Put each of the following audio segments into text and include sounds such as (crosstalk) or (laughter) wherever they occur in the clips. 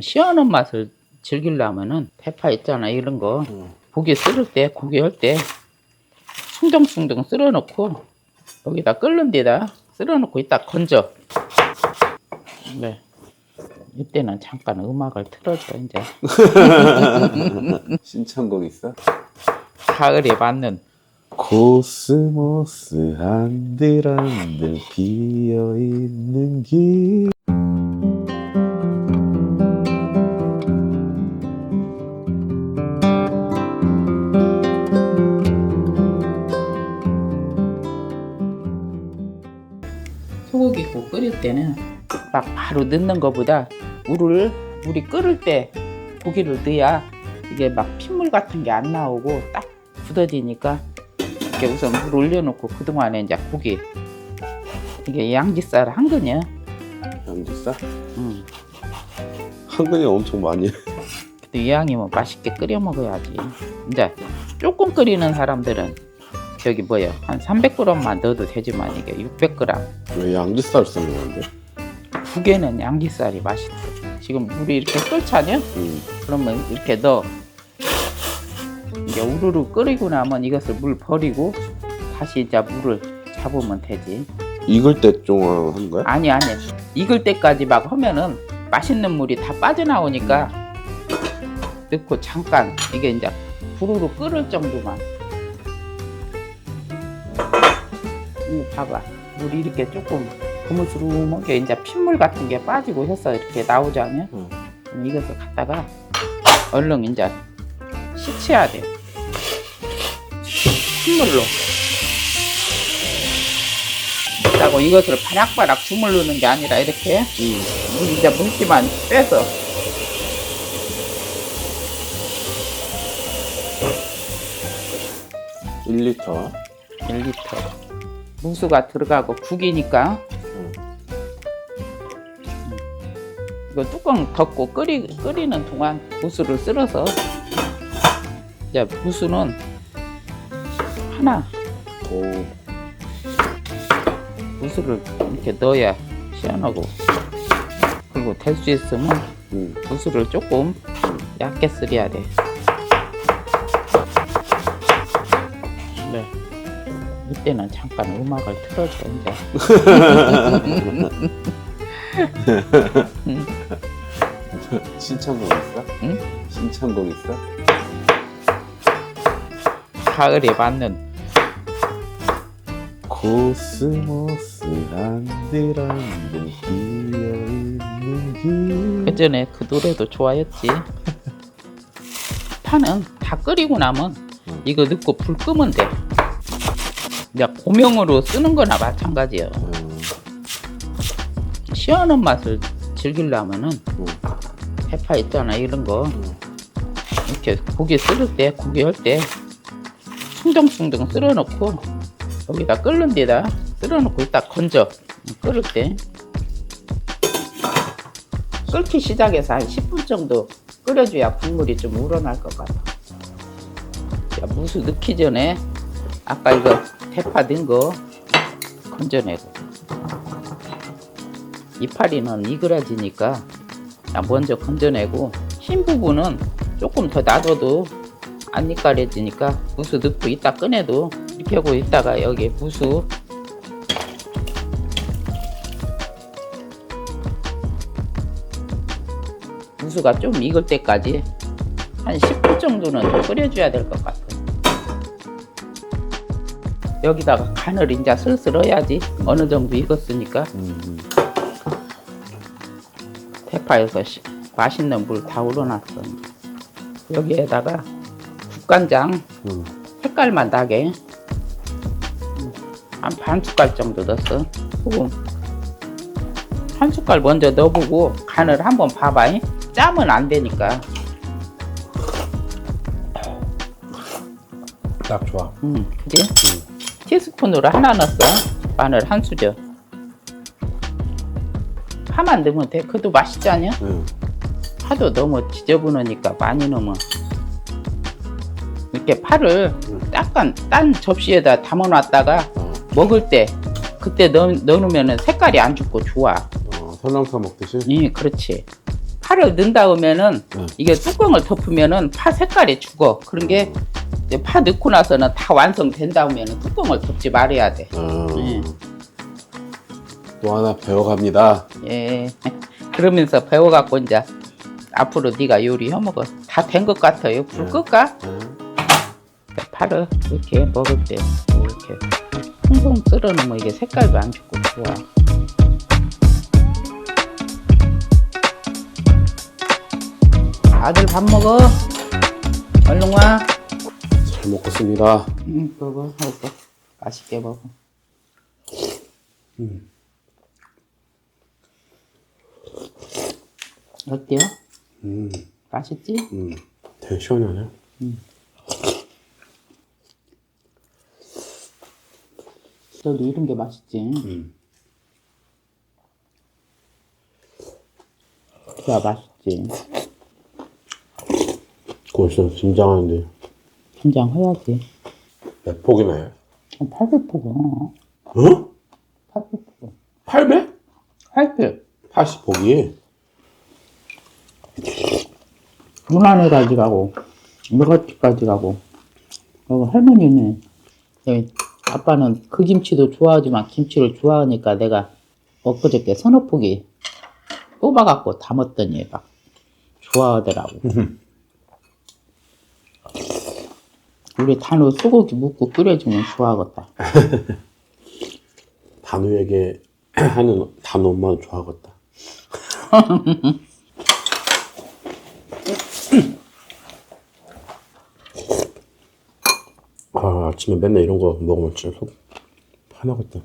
시원한 맛을 즐기려면은 대파 있잖아 이런 거. 응. 고기 썰을 때 고기 할 때 숭덩숭덩 썰어 놓고 여기다 끓는 데다 썰어 놓고 이따 건져. 네. 이때는 잠깐 음악을 틀어줘 이제. (laughs) 신청곡 있어? 가을에 맞는 코스모스 한들 한들 피어있는 길 소고기국 끓일 때는 막 바로 넣는 것보다 물을 물이 끓을 때 고기를 넣어야 이게 막 핏물 같은 게 안 나오고 딱 굳어지니까 이렇게 우선 물 올려놓고 그동안에 이제 고기 이게 양지살 한 근이야. 양지살? 음. 한근이 엄청 많이 해. 근데 이왕이면 맛있게 끓여 먹어야지. 이제 조금 끓이는 사람들은 저기 뭐야 한 300g만 넣어도 되지만 이게 600g 왜 양지살 쓰는 건데? 국에는 양지살이 맛있어. 지금 물이 이렇게 끓잖아요. 응. 그러면 이렇게 넣어. 이제 우르르 끓이고 나면 이것을 물 버리고 다시 이제 물을 잡으면 되지. 익을 때 동안 하는 거야? 아니 아니 익을 때까지 막 하면은 맛있는 물이 다 빠져나오니까 넣고 잠깐 이게 이제 부르르 끓을 정도만. 이거 봐봐 물이 이렇게 조금 거무스름하게 이제 핏물 같은 게 빠지고 해서 이렇게 나오잖아요. 응. 그럼 이것을 갖다가 얼른 이제 씻어야 돼. 핏물로. 그리고 이것을 바락바락 주물르는 게 아니라 이렇게 응. 물 이제 물기만 빼서 일 1리터 1리터 무수가 들어가고 국이니까 응. 이거 뚜껑 덮고 끓이, 끓이는 동안 무수를 쓸어서 이제 무수는 하나 오. 무수를 이렇게 넣어야 시원하고 그리고 될 수 있으면 응. 무수를 조금 얇게 썰어야 돼. 네. 이때는 잠깐 음악을 틀어줘 이제. 신청곡 있어? 응? 신청곡 있어? 가을에 맞는 코스모스 한들한들 피어있는 길 그 전에 그 노래도 좋아했지. (laughs) 파는 다 끓이고 나면 응. 이거 넣고 불 끄면 돼. 이제 고명으로 쓰는 거나 마찬가지예요. 응. 시원한 맛을 즐기려면은 응. 대파 있잖아 이런 거 응. 이렇게 고기 썰을 때 고기 할 때 숭덩숭덩 썰어 놓고 여기다 끓는 데다 썰어 놓고 이따 건져 끓을 때 끓기 시작해서 한 10분 정도 끓여줘야 국물이 좀 우러날 것 같아 자, 무수 넣기 전에 아까 이거 대파 넣은 거 건져내고 이파리는 이그라지니까 자, 먼저 건져내고 흰 부분은 조금 더 놔둬도 안 이까려지니까 무수 넣고 이따 꺼내도 이렇게 하고 있다가 여기 무수 무수가 좀 익을 때까지 한 10분 정도는 더 끓여줘야 될 것 같아. 여기다가 간을 이제 슬슬 넣어야지 어느 정도 익었으니까 응. 대파에서 시- 맛있는 물 다 우러났어. 여기에다가 국간장 응. 색깔만 나게 한 반 숟갈 정도 넣었어. 소금 한 숟갈 먼저 넣어보고 간을 한번 봐봐. 잉? 짜면 안 되니까. 딱 좋아 음, 그지? 티스푼으로 하나 넣었어. 마늘 한 수저. 파만 넣으면 돼. 그것도 맛있지 않냐? 응. 파도 너무 지저분하니까 많이 넣으면 이렇게 파를 응. 약간 딴 접시에다 담아놨다가 어. 먹을 때 그때 넣, 넣으면 색깔이 안 죽고 좋아. 어, 설렁탕 먹듯이 예, 그렇지. 파를 넣은 다음에는 응. 이게 뚜껑을 덮으면은 파 색깔이 죽어. 그런 게 이제 파 넣고 나서는 다 완성된 다음에는 뚜껑을 덮지 말아야 돼. 어, 네. 또 하나 배워갑니다. 예. (laughs) 그러면서 배워갖고 이제 앞으로 네가 요리 해 먹어. 다 된 것 같아요. 불 네. 끌까? 어, 파를 이렇게 먹을 때 이렇게 풍송 쓸어놓으면 이게 색깔도 안 죽고 좋아. 아들 밥 먹어. 얼른 와. 잘 먹겠습니다. 응, 먹어, 먹어. 맛있게 먹어. 어때요? 음, 맛있지? 음, 되게 시원하네. 너도 이런 게 맛있지? 음. 야, 맛있지? 그거 진짜 진정한데 김장 해야지. 몇 폭이나요? 800포가. 어? 800포가. 800? 800. 80폭이? 문안에까지 가고, 물거티까지 가고. 그리고 할머니는, 여기 아빠는 그 김치도 좋아하지만 김치를 좋아하니까 내가 엊그저께 서너 포기 뽑아갖고 담았더니 막 좋아하더라고. (laughs) 우리 단호 소고기 묵고 끓여주면 좋아하겠다. (laughs) 단우에게 (clears throat) 하는 단우 엄마는 좋아하겠다. (laughs) 아, 아침에 맨날 이런 거 먹으면 진짜 속 화나겠다.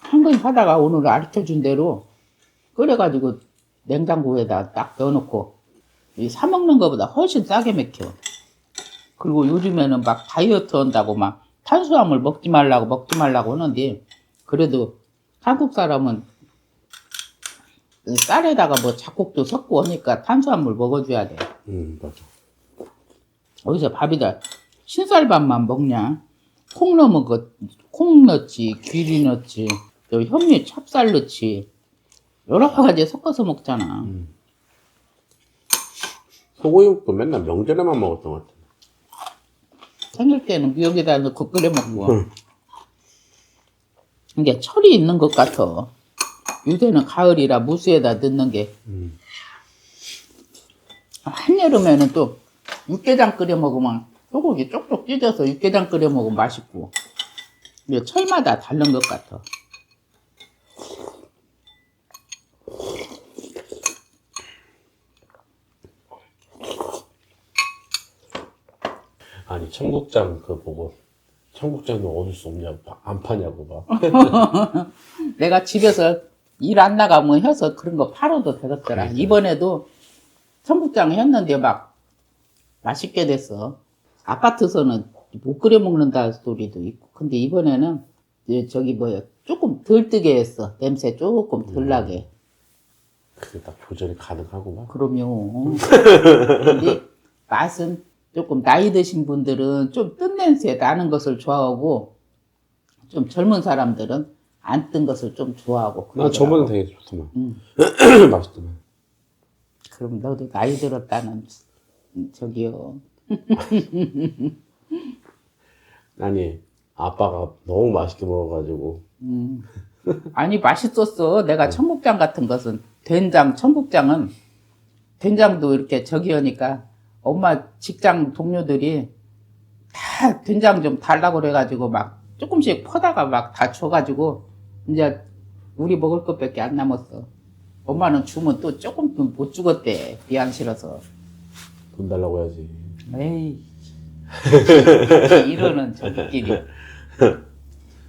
한근 하다가 오늘 가르쳐 준 대로 끓여가지고 냉장고에다 딱 넣어놓고 이 사 먹는 것보다 훨씬 싸게 맥혀. 그리고 요즘에는 막 다이어트 한다고 막 탄수화물 먹지 말라고 먹지 말라고 하는데 그래도 한국 사람은 이 쌀에다가 뭐 잡곡도 섞고 하니까 탄수화물 먹어줘야 돼. 음, 맞아. 어디서 밥이다 신쌀밥만 먹냐? 콩 넣으면 그콩 넣지, 귀리 넣지, 또 현미 찹쌀 넣지 여러 가지 섞어서 먹잖아. 소고기국도 맨날 명절에만 먹었던 것 같아. 생길 때는 미역에다 넣고 끓여 먹고. 응. 이게 철이 있는 것 같아. 요새는 가을이라 무수에다 넣는 게. 음. 한여름에는 또 육개장 끓여 먹으면 소고기 쪽쪽 찢어서 육개장 끓여 먹으면 맛있고. 이게 철마다 다른 것 같아. 아니, 청국장 그거 보고 청국장도 얻을 수 없냐고, 봐. 안 파냐고 봐. (laughs) 내가 집에서 일 안 나가면 해서 그런 거 팔아도 되겠더라. 이번에도 청국장 했는데 막 맛있게 됐어. 아파트에서는 못 끓여 먹는다 소리도 있고. 근데 이번에는 이제 저기 뭐야 조금 덜 뜨게 했어. 냄새 조금 덜 나게. 그게 딱 조절이 가능하구만. 그럼요. (laughs) 근데 맛은 조금 나이 드신 분들은 좀 뜬 냄새 나는 것을 좋아하고 좀 젊은 사람들은 안 뜬 것을 좀 좋아하고 난 그러더라고. 저번에 되게 좋더만. 음. (clears throat) 맛있더만. 그럼 너도 나이 들었다는 저기요. (laughs) 아니, 아빠가 너무 맛있게 먹어가지고. 음. 아니 맛있었어. 내가 청국장 같은 것은 된장, 청국장은 된장도 이렇게 저기 하니까 엄마 직장 동료들이 다 된장 좀 달라고 그래가지고 막 조금씩 퍼다가 막 다 줘가지고 이제 우리 먹을 것밖에 안 남았어. 엄마는 주면 또 조금 못 주겠대. 미안 싫어서. 돈 달라고 해야지. 에이. 이러는 저끼리.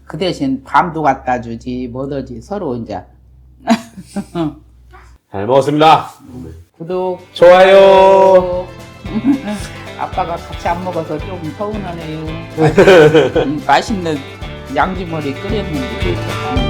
그 대신 밤도 갖다 주지, 뭐더지, 서로 이제. (laughs) 잘 먹었습니다. 구독, 좋아요. 아빠가 같이 안 먹어서 좀 서운하네요. 음, 맛있는 양지머리 끓였는데. 음.